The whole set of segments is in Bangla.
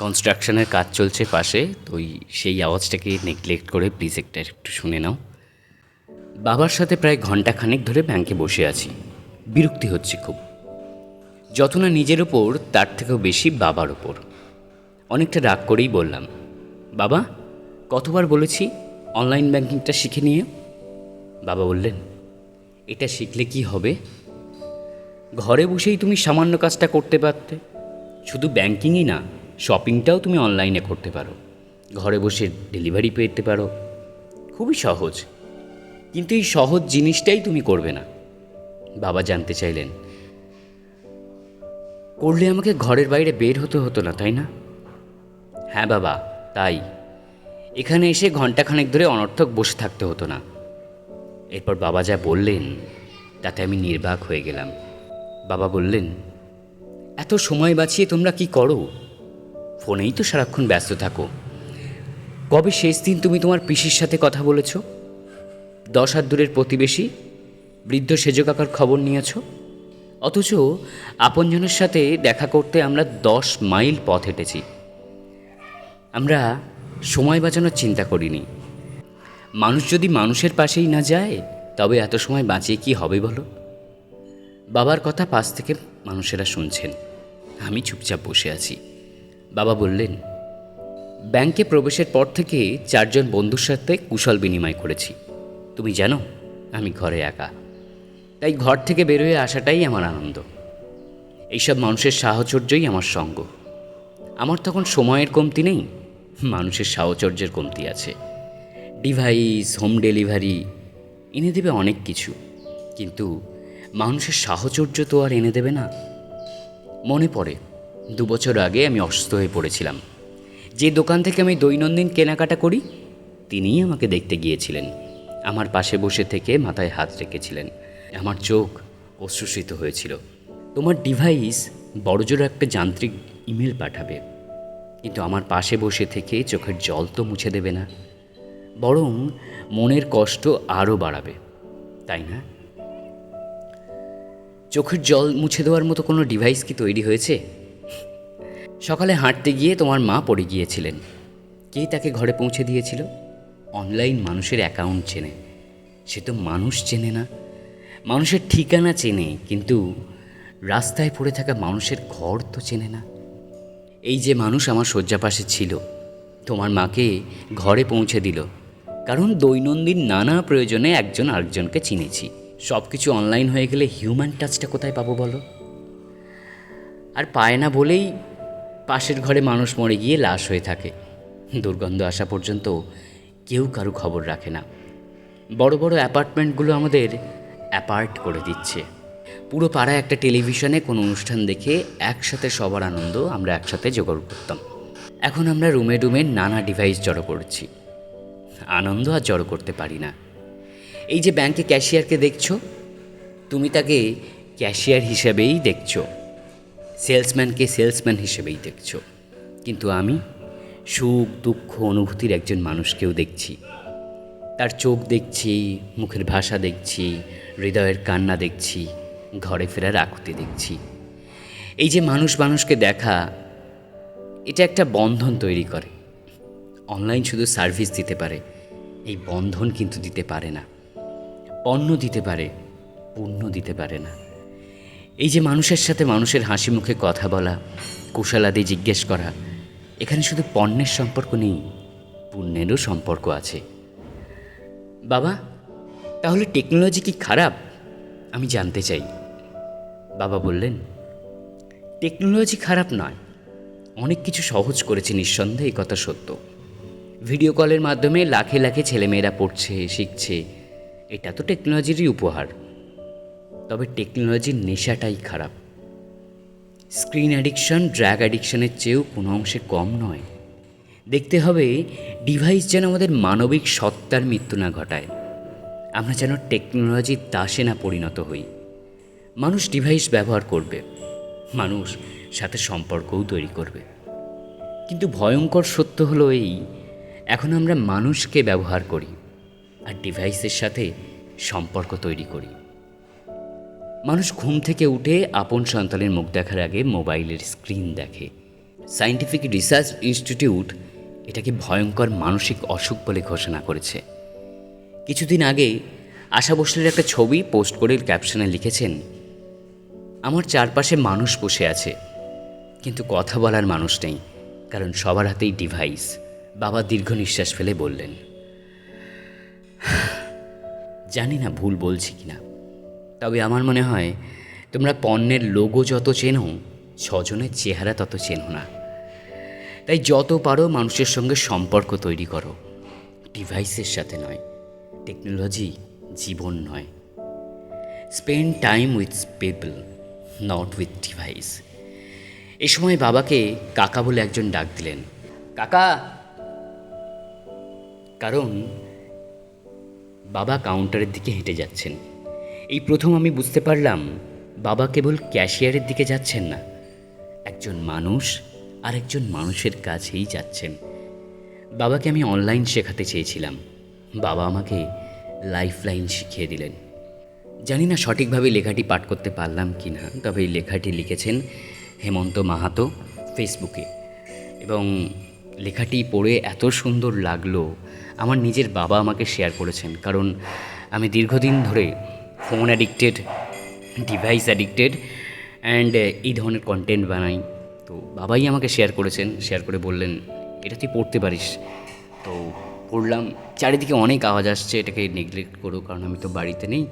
কনস্ট্রাকশনের কাজ চলছে পাশে, তো ওই সেই আওয়াজটাকে নেগলেক্ট করে প্লিজ একটা, একটু শুনে নাও। বাবার সাথে প্রায় ঘণ্টা খানেক ধরে ব্যাংকে বসে আছি। বিরক্তি হচ্ছে খুব। যত না নিজের ওপর তার থেকেও বেশি বাবার ওপর অনেকটা রাগ করেই বললাম, বাবা, কতবার বলেছি অনলাইন ব্যাংকিংটা শিখে নিয়ে? বাবা বললেন, এটা শিখলে কি হবে? ঘরে বসেই তুমি সামান্য কাজটা করতে পারতে। শুধু ব্যাংকিংই না শপিংটাও তুমি অনলাইনে করতে পারো। ঘরে বসে ডেলিভারি পেতে পারো। খুবই সহজ। কিন্তু এই সহজ জিনিসটাই তুমি করবে না। বাবা জানতে চাইলেন, করলে আমাকে ঘরের বাইরে বের হতে হতো না, তাই না? হ্যাঁ বাবা, তাই। এখানে এসে ঘন্টাখানেক ধরে অনর্থক বসে থাকতে হতো না। এরপর বাবা যা বললেন, তাতে আমি নির্বাক হয়ে গেলাম। বাবা বললেন, এত সময় বাঁচিয়ে তোমরা কি করো? ফোনেই তো সারাক্ষণ ব্যস্ত থাকো। কবে শেষ দিন তুমি তোমার পিসির সাথে কথা বলেছ? দশ হাত দূরের প্রতিবেশী, বৃদ্ধ সেজ কাকার খবর নিয়েছ? অথচ আপনজনের সাথে দেখা করতে আমরা দশ মাইল পথ হেঁটেছি। আমরা সময় বাঁচানোর চিন্তা করিনি। মানুষ যদি মানুষের পাশেই না যায়, তবে এত সময় বাঁচিয়ে কি হবে বলো? বাবার কথা পাশ থেকে মানুষেরা শুনছেন। আমি চুপচাপ বসে আছি। বাবা বললেন, ব্যাংকে প্রবেশের পর থেকে চারজন বন্ধুর সাথে কুশল বিনিময় করেছি। তুমি জানো, আমি ঘরে একা। তাই ঘর থেকে বেরোয় আসাটাই আমার আনন্দ। এইসব মানুষের সাহচর্যই আমার সঙ্গ। আমার তখন সময়ের কমতি নেই, মানুষের সাহচর্যের কমতি আছে। ডিভাইস, হোম ডেলিভারি, এনে দেবে অনেক কিছু। কিন্তু মানুষের সাহচর্য তো আর এনে দেবে না। মনে পড়ে দু বছর আগে আমি অসুস্থ হয়ে পড়েছিলাম। যে দোকান থেকে আমি দৈনন্দিন কেনাকাটা করি, তিনিই আমাকে দেখতে গিয়েছিলেন। আমার পাশে বসে থেকে মাথায় হাত রেখেছিলেন। আমার চোখ অশ্রুসিত হয়েছিল। তোমার ডিভাইস বড়জোর একটা যান্ত্রিক ইমেল পাঠাবে। কিন্তু আমার পাশে বসে থেকে চোখের জল তো মুছে দেবে না। বরং মনের কষ্ট আরও বাড়াবে। তাই না? চোখের জল মুছে দেওয়ার মতো কোনো ডিভাইস কি তৈরি হয়েছে? সকালে হাঁটতে গিয়ে তোমার মা পড়ে গিয়েছিলেন। কে তাকে ঘরে পৌঁছে দিয়েছিল? অনলাইন মানুষের অ্যাকাউন্ট চেনে। সে তো মানুষ চেনে না। মানুষের ঠিকানা চেনে, কিন্তু রাস্তায় পড়ে থাকা মানুষের ঘর তো চেনে না। এই যে মানুষ আমার শয্যা পাশে ছিল, তোমার মাকে ঘরে পৌঁছে দিল। কারণ দৈনন্দিন নানা প্রয়োজনে একজন আরেকজনকে চিনেছি। সব কিছু অনলাইন হয়ে গেলে হিউম্যান টাচটা কোথায় পাবো বলো? আর পায় না বলেই পাশের ঘরে মানুষ মরে গিয়ে লাশ হয়ে থাকে। দুর্গন্ধ আসা পর্যন্ত কেউ কারও খবর রাখে না। বড় বড় অ্যাপার্টমেন্টগুলো আমাদের অ্যাপার্ট করে দিচ্ছে। পুরো পাড়ায় একটা টেলিভিশনে কোনো অনুষ্ঠান দেখে একসাথে সবার আনন্দ আমরা একসাথে জোগাড় করতাম। এখন আমরা রুমে রুমে নানা ডিভাইস জড়ো করছি। আনন্দ আর জড়ো করতে পারি না। এই যে ব্যাংকে ক্যাশিয়ারকে দেখছ, তুমি তাকে ক্যাশিয়ার হিসেবেই দেখছ। সেলসম্যানকে সেলসম্যান হিসেবেই দেখছ। কিন্তু আমি সুখ, দুঃখ, অনুভূতির একজন মানুষকেও দেখছি। তার চোখ দেখছি, মুখের ভাষা দেখছি, হৃদয়ের কান্না দেখছি, ঘরে ফেরার আকুতি দেখছি। এই যে মানুষ মানুষকে দেখা, এটা একটা বন্ধন তৈরি করে। অনলাইন শুধু সার্ভিস দিতে পারে, এই বন্ধন কিন্তু দিতে পারে না। পণ্য দিতে পারে, পণ্য দিতে পারে না। এই যে মানুষের সাথে মানুষের হাসি মুখে কথা বলা, কুশলাদি জিজ্ঞেস করা, এখানে শুধু পণ্যের সম্পর্ক নেই, পুণ্যেরও সম্পর্ক আছে। বাবা, তাহলে টেকনোলজি কি খারাপ? আমি জানতে চাই। বাবা বললেন, টেকনোলজি খারাপ নয়, অনেক কিছু সহজ করেছে নিঃসন্দেহে, এই কথা সত্য। ভিডিও কলের মাধ্যমে লাখে লাখে ছেলেমেয়েরা পড়ছে, শিখছে, এটা তো টেকনোলজিরই উপহার। তবে টেকনোলজির নেশাটাই খারাপ। স্ক্রিন অ্যাডিকশন, ড্র্যাগ অ্যাডিকশনের চেয়েও কোনো অংশে কম নয়। দেখতে হবে, ডিভাইস যেন আমাদের মানবিক সত্তার মৃত্যু না ঘটায়। আমরা যেন টেকনোলজির দাসে না পরিণত হই। মানুষ ডিভাইস ব্যবহার করবে। মানুষ সাথে সম্পর্কও তৈরি করবে। কিন্তু ভয়ঙ্কর সত্য হলো এই, এখন আমরা মানুষকে ব্যবহার করি আর ডিভাইসের সাথে সম্পর্ক তৈরি করি। মানুষ ঘুম থেকে উঠে আপন সন্তানের মুখ দেখার আগে মোবাইলের স্ক্রিন দেখে। সায়েন্টিফিক রিসার্চ ইনস্টিটিউট এটাকে ভয়ঙ্কর মানসিক অসুখ বলে ঘোষণা করেছে। কিছুদিন আগে আশা ভোসলের একটা ছবি পোস্ট করে ক্যাপশনে লিখেছেন, আমার চারপাশে মানুষ বসে আছে, কিন্তু কথা বলার মানুষ নেই, কারণ সবার হাতেই ডিভাইস বাবা দীর্ঘ নিঃশ্বাস ফেলে বললেন, জানি না ভুল বলছি কি না তবে আমার মনে হয় তোমরা পণ্যের লোগো যত চেনো, ছজনের চেহারা তত চেনো না। তাই যত পারো মানুষের সঙ্গে সম্পর্ক তৈরি করো। ডিভাইসের সাথে নয় টেকনোলজি জীবন নয়। Spend time with people not with device এ সময় বাবাকে কাকা বলে একজন ডাক দিলেন। কাকা! কারণ বাবা কাউন্টারের দিকে হেঁটে যাচ্ছেন। এই প্রথম আমি বুঝতে পারলাম, বাবা কেবল ক্যাশিয়ারের দিকে যাচ্ছেন না। একজন মানুষ আর একজন মানুষের কাছেই যাচ্ছেন। বাবাকে আমি অনলাইন শেখাতে চেয়েছিলাম। বাবা আমাকে লাইফ লাইন শিখিয়ে দিলেন। জানি না সঠিকভাবে লেখাটি পাঠ করতে পারলাম কি না তবে লেখাটি লিখেছেন হেমন্ত মাহাতো ফেসবুকে। এবং লেখাটি পড়ে এত সুন্দর লাগল, আমার নিজের বাবা আমাকে শেয়ার করেছেন, কারণ আমি দীর্ঘদিন ধরে phone addicted device addicted and এই ধরনের কন্টেন্ট বানাই। তো বাবাই আমাকে শেয়ার করেছেন শেয়ার করে বললেন, এটা তুই পড়তে পারিস। তো পড়লাম, চারিদিকে অনেক আওয়াজ আসছে, এটাকে নেগলেক্ট করো, কারণ আমি তো বাড়িতে নেই,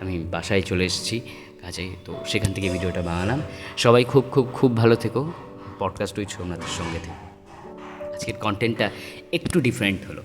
আমি বাসায় চলে এসেছি কাজে, তো সেখান থেকে ভিডিওটা বানালাম। সবাই খুব খুব খুব ভালো থেকো পডকাস্ট উইথ সোমনাথের সঙ্গে থেকো। আজকের কন্টেন্টটা একটু ডিফারেন্ট হলো।